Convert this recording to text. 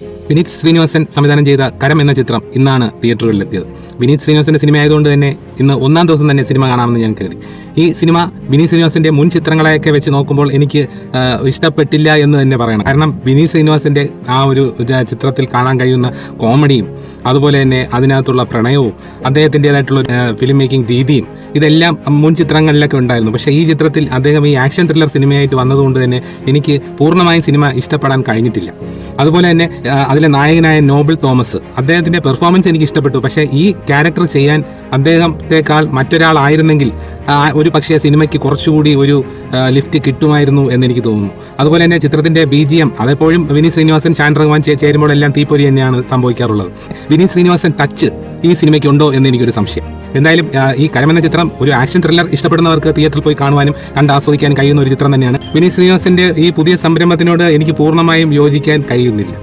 വിനീത് ശ്രീനിവാസൻ സംവിധാനം ചെയ്ത കരം എന്ന ചിത്രം ഇന്നാണ് തിയേറ്ററുകളിലെത്തിയത്. വിനീത് ശ്രീനിവാസന്റെ സിനിമ ആയതുകൊണ്ട് തന്നെ ഇന്ന് ഒന്നാം ദിവസം തന്നെ സിനിമ കാണാമെന്ന് ഞാൻ കരുതി. ഈ സിനിമ വിനീത് ശ്രീനിവാസന്റെ മുൻ ചിത്രങ്ങളെയൊക്കെ വെച്ച് നോക്കുമ്പോൾ എനിക്ക് ഇഷ്ടപ്പെട്ടില്ല എന്ന് തന്നെ പറയണം. കാരണം വിനീത് ശ്രീനിവാസന്റെ ആ ഒരു ചിത്രത്തിൽ കാണാൻ കഴിയുന്ന കോമഡിയും അതുപോലെ തന്നെ അതിനകത്തുള്ള പ്രണയവും അദ്ദേഹത്തിന്റെതായിട്ടുള്ള ഫിലിം മേക്കിംഗ് രീതിയും ഇതെല്ലാം മുൻ ചിത്രങ്ങളിലൊക്കെ ഉണ്ടായിരുന്നു. പക്ഷേ ഈ ചിത്രത്തിൽ അദ്ദേഹം ഈ ആക്ഷൻ ത്രില്ലർ സിനിമയായിട്ട് വന്നതുകൊണ്ട് തന്നെ എനിക്ക് പൂർണമായും സിനിമ ഇഷ്ടപ്പെടാൻ കഴിഞ്ഞിട്ടില്ല. അതുപോലെ തന്നെ അതിലെ നായകനായ നോബിൾ തോമസ് അദ്ദേഹത്തിന്റെ പെർഫോമൻസ് എനിക്ക് ഇഷ്ടപ്പെട്ടു. പക്ഷേ ഈ ക്യാരക്ടർ ചെയ്യാൻ അദ്ദേഹത്തെക്കാൾ മറ്റൊരാളായിരുന്നെങ്കിൽ ഒരു പക്ഷേ സിനിമയ്ക്ക് കുറച്ചുകൂടി ഒരു ലിഫ്റ്റ് കിട്ടുമായിരുന്നു എന്ന് എനിക്ക് തോന്നുന്നു. അതുപോലെ തന്നെ ചിത്രത്തിന്റെ ബി ജി എം അതെപ്പോഴും വിനീത് ശ്രീനിവാസൻ ഷാൻ റഹ്മാൻ ചേരുമ്പോഴെല്ലാം തീപ്പൊരി തന്നെയാണ് സംഭവിക്കാറുള്ളത്. വിനീത് ശ്രീനിവാസൻ ടച്ച് ഈ സിനിമയ്ക്ക് ഉണ്ടോ എന്ന് എനിക്കൊരു സംശയം. എന്തായാലും ഈ കരമെന്ന ചിത്രം ഒരു ആക്ഷൻ ത്രില്ലർ ഇഷ്ടപ്പെടുന്നവർക്ക് തിയേറ്ററിൽ പോയി കാണുവാനും കണ്ട് ആസ്വദിക്കാനും കഴിയുന്ന ഒരു ചിത്രം തന്നെയാണ് വിനീത് ശ്രീനിവാസന്റെ ഈ പുതിയ സംരംഭത്തിനോട് എനിക്ക് പൂർണമായും യോജിക്കാൻ കഴിയുന്നില്ല.